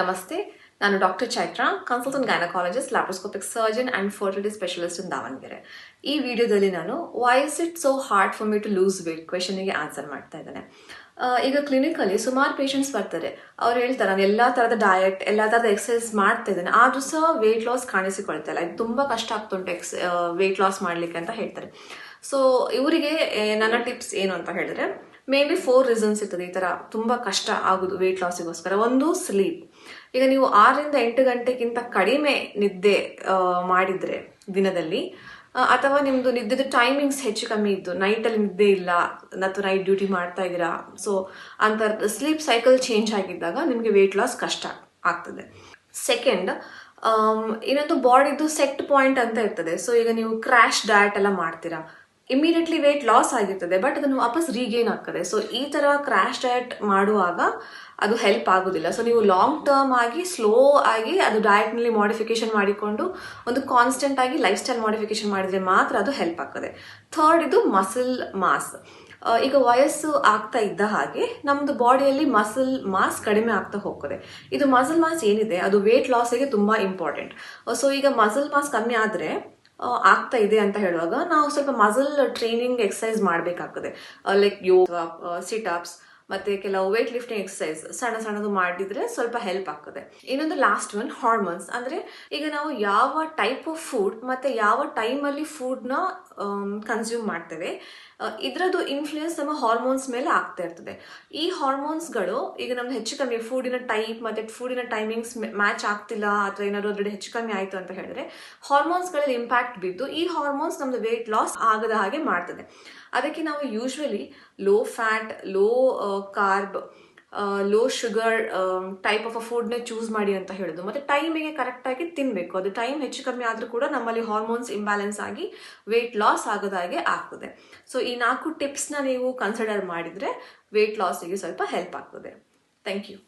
ನಮಸ್ತೆ, ನಾನು doctor Chaitra consultant gynaecologist laparoscopic surgeon and fertility specialist in Davanagere. ಈ ವಿಡಿಯೋದಲ್ಲಿ ನಾನು why is it so hard for me to lose weight ಕ್ವೆಶನಿಗೆ answer ಮಾಡ್ತಾ ಇದ್ದೇನೆ. ಈಗ ಕ್ಲಿನಿಕಲ್ಲಿ ಸುಮಾರು ಪೇಷಂಟ್ಸ್ ಬರ್ತಾರೆ. ಅವ್ರು ಹೇಳ್ತಾರೆ, ನಾನು ಎಲ್ಲ ಥರದ ಡಯಟ್ ಎಲ್ಲ ಥರದ ಎಕ್ಸಸೈಸ್ ಮಾಡ್ತಾ ಇದ್ದೇನೆ. ಆದರೂ ಸಹ ವೆಯ್ಟ್ ಲಾಸ್ ಕಾಣಿಸಿಕೊಳ್ತಾ ಇಲ್ಲ ತುಂಬ ಕಷ್ಟ ಆಗ್ತುಂಟು ಎಕ್ಸ್ ವೆಯ್ಟ್ ಲಾಸ್ ಮಾಡಲಿಕ್ಕೆ ಅಂತ ಹೇಳ್ತಾರೆ. ಸೊ ಇವರಿಗೆ ನನ್ನ ಟಿಪ್ಸ್ ಏನು ಅಂತ ಹೇಳಿದ್ರೆ ಮೇ ಬಿ ಫೋರ್ ರೀಸನ್ಸ್ ಇರ್ತದೆ. ಈ ಥರ ತುಂಬ ಕಷ್ಟ ಆಗೋದು ವೆಯ್ಟ್ ಲಾಸಿಗೋಸ್ಕರ ಒಂದು ಸ್ಲೀಪ್ ಈಗ ನೀವು ಆರರಿಂದ ಎಂಟು ಗಂಟೆಗಿಂತ ಕಡಿಮೆ ನಿದ್ದೆ ಮಾಡಿದರೆ ದಿನದಲ್ಲಿ ಅಥವಾ ನಿಮ್ಮದು ನಿದ್ದೆದು ಟೈಮಿಂಗ್ಸ್ ಹೆಚ್ಚು ಕಮ್ಮಿ ಇತ್ತು. ನೈಟಲ್ಲಿ ನಿದ್ದೆ ಇಲ್ಲ ಅಥವಾ ನೈಟ್ ಡ್ಯೂಟಿ ಮಾಡ್ತಾ ಇದ್ದೀರಾ. ಸೊ ಅಂತ ಸ್ಲೀಪ್ ಸೈಕಲ್ ಚೇಂಜ್ ಆಗಿದ್ದಾಗ ನಿಮಗೆ ವೆಯ್ಟ್ ಲಾಸ್ ಕಷ್ಟ ಆಗ್ತದೆ. ಸೆಕೆಂಡ್ ಇನ್ನೊಂದು ಬಾಡಿದು ಸೆಟ್ ಪಾಯಿಂಟ್ ಅಂತ ಇರ್ತದೆ. ಸೊ ಈಗ ನೀವು ಕ್ರ್ಯಾಶ್ ಡಯಟ್ ಎಲ್ಲ ಮಾಡ್ತೀರಾ. ಇಮಿಡಿಯೇಟ್ಲಿ ವೇಟ್ ಲಾಸ್ ಆಗಿರ್ತದೆ ಬಟ್ ಅದನ್ನು ವಾಪಸ್ ರೀಗೇನ್ ಆಗ್ತದೆ. ಸೊ ಈ ಥರ ಕ್ರ್ಯಾಶ್ ಡಯಟ್ ಮಾಡುವಾಗ ಅದು ಹೆಲ್ಪ್ ಆಗೋದಿಲ್ಲ. ಸೊ ನೀವು ಲಾಂಗ್ ಟರ್ಮ್ ಆಗಿ ಸ್ಲೋ ಆಗಿ ಅದು ಡಯಟ್ನಲ್ಲಿ ಮಾಡಿಫಿಕೇಶನ್ ಮಾಡಿಕೊಂಡು ಒಂದು ಕಾನ್ಸ್ಟೆಂಟ್ ಆಗಿ ಲೈಫ್ ಸ್ಟೈಲ್ ಮಾಡಿಫಿಕೇಶನ್ ಮಾಡಿದ್ರೆ ಮಾತ್ರ ಅದು ಹೆಲ್ಪ್ ಆಗ್ತದೆ. ಥರ್ಡ್ ಇದು ಮಸಲ್ ಮಾಸ್ ಈಗ ವಯಸ್ಸು ಆಗ್ತಾ ಇದ್ದ ಹಾಗೆ ನಮ್ಮದು ಬಾಡಿಯಲ್ಲಿ ಮಸಲ್ ಮಾಸ್ ಕಡಿಮೆ ಆಗ್ತಾ ಹೋಗ್ತದೆ. ಇದು ಮಸಲ್ ಮಾಸ್ ಏನಿದೆ? ಅದು ವೇಟ್ ಲಾಸಿಗೆ ತುಂಬ ಇಂಪಾರ್ಟೆಂಟ್ ಸೊ ಈಗ ಮಸಲ್ ಮಾಸ್ ಕಮ್ಮಿ ಆದರೆ ಆಗ್ತಾ ಇದೆ ಅಂತ ಹೇಳುವಾಗ ನಾವು ಸ್ವಲ್ಪ ಮಸಲ್ ಟ್ರೈನಿಂಗ್ ಎಕ್ಸಸೈಸ್ ಮಾಡಬೇಕಾಗ್ತದೆ. ಲೈಕ್ ಯೋಗ ಸಿಟ್ ಅಪ್ಸ್ ಮತ್ತೆ ಕೆಲವು ವೇಟ್ ಲಿಫ್ಟಿಂಗ್ ಎಕ್ಸಸೈಸ್ ಸಣ್ಣ ಸಣ್ಣದು ಮಾಡಿದ್ರೆ ಸ್ವಲ್ಪ ಹೆಲ್ಪ್ ಆಗ್ತದೆ. ಇನ್ನೊಂದು ಲಾಸ್ಟ್ ಒನ್ ಹಾರ್ಮೋನ್ಸ್ ಅಂದ್ರೆ ಈಗ ನಾವು ಯಾವ ಟೈಪ್ ಆಫ್ ಫುಡ್ ಮತ್ತೆ ಯಾವ ಟೈಮಲ್ಲಿ ಫುಡ್ನ ಕನ್ಸ್ಯೂಮ್ ಮಾಡ್ತೇವೆ. ಇದ್ರದ್ದು ಇನ್ಫ್ಲೂಯೆನ್ಸ್ ನಮ್ಮ ಹಾರ್ಮೋನ್ಸ್ ಮೇಲೆ ಆಗ್ತಾ ಇರ್ತದೆ. ಈ ಹಾರ್ಮೋನ್ಸ್ಗಳು ಈಗ ನಮ್ದು ಹೆಚ್ಚು ಕಮ್ಮಿ ಫುಡಿನ ಟೈಪ್ ಮತ್ತೆ ಫುಡಿನ ಟೈಮಿಂಗ್ಸ್ ಮ್ಯಾಚ್ ಆಗ್ತಿಲ್ಲ ಅಥವಾ ಏನಾದ್ರು ಅದ್ರಲ್ಲಿ ಹೆಚ್ಚು ಕಮ್ಮಿ ಆಯಿತು ಅಂತ ಹೇಳಿದ್ರೆ ಹಾರ್ಮೋನ್ಸ್ಗಳಲ್ಲಿ ಇಂಪ್ಯಾಕ್ಟ್ ಬಿದ್ದು, ಈ ಹಾರ್ಮೋನ್ಸ್ ನಮ್ದು ವೇಟ್ ಲಾಸ್ ಆಗದ ಹಾಗೆ ಮಾಡ್ತದೆ. ಅದಕ್ಕೆ ನಾವು usually low fat low carb low sugar type of a ಫುಡ್ನ ಚೂಸ್ ಮಾಡಿ ಅಂತ ಹೇಳೋದು. ಮತ್ತೆ ಟೈಮಿಗೆ ಕರೆಕ್ಟಾಗಿ ತಿನ್ನಬೇಕು ಅದು ಟೈಮ್ ಹೆಚ್ಚು ಕಮ್ಮಿ ಆದರೂ ಕೂಡ ನಮ್ಮಲ್ಲಿ ಹಾರ್ಮೋನ್ಸ್ ಇಂಬ್ಯಾಲೆನ್ಸ್ ಆಗಿ ವೆಯ್ಟ್ ಲಾಸ್ ಆಗೋದಾಗೆ ಆಗ್ತದೆ. ಸೊ ಈ ನಾಲ್ಕು ಟಿಪ್ಸ್ನ ನೀವು ಕನ್ಸಿಡರ್ ಮಾಡಿದರೆ ವೆಯ್ಟ್ ಲಾಸಿಗೆ ಸ್ವಲ್ಪ ಹೆಲ್ಪ್ ಆಗ್ತದೆ. Thank you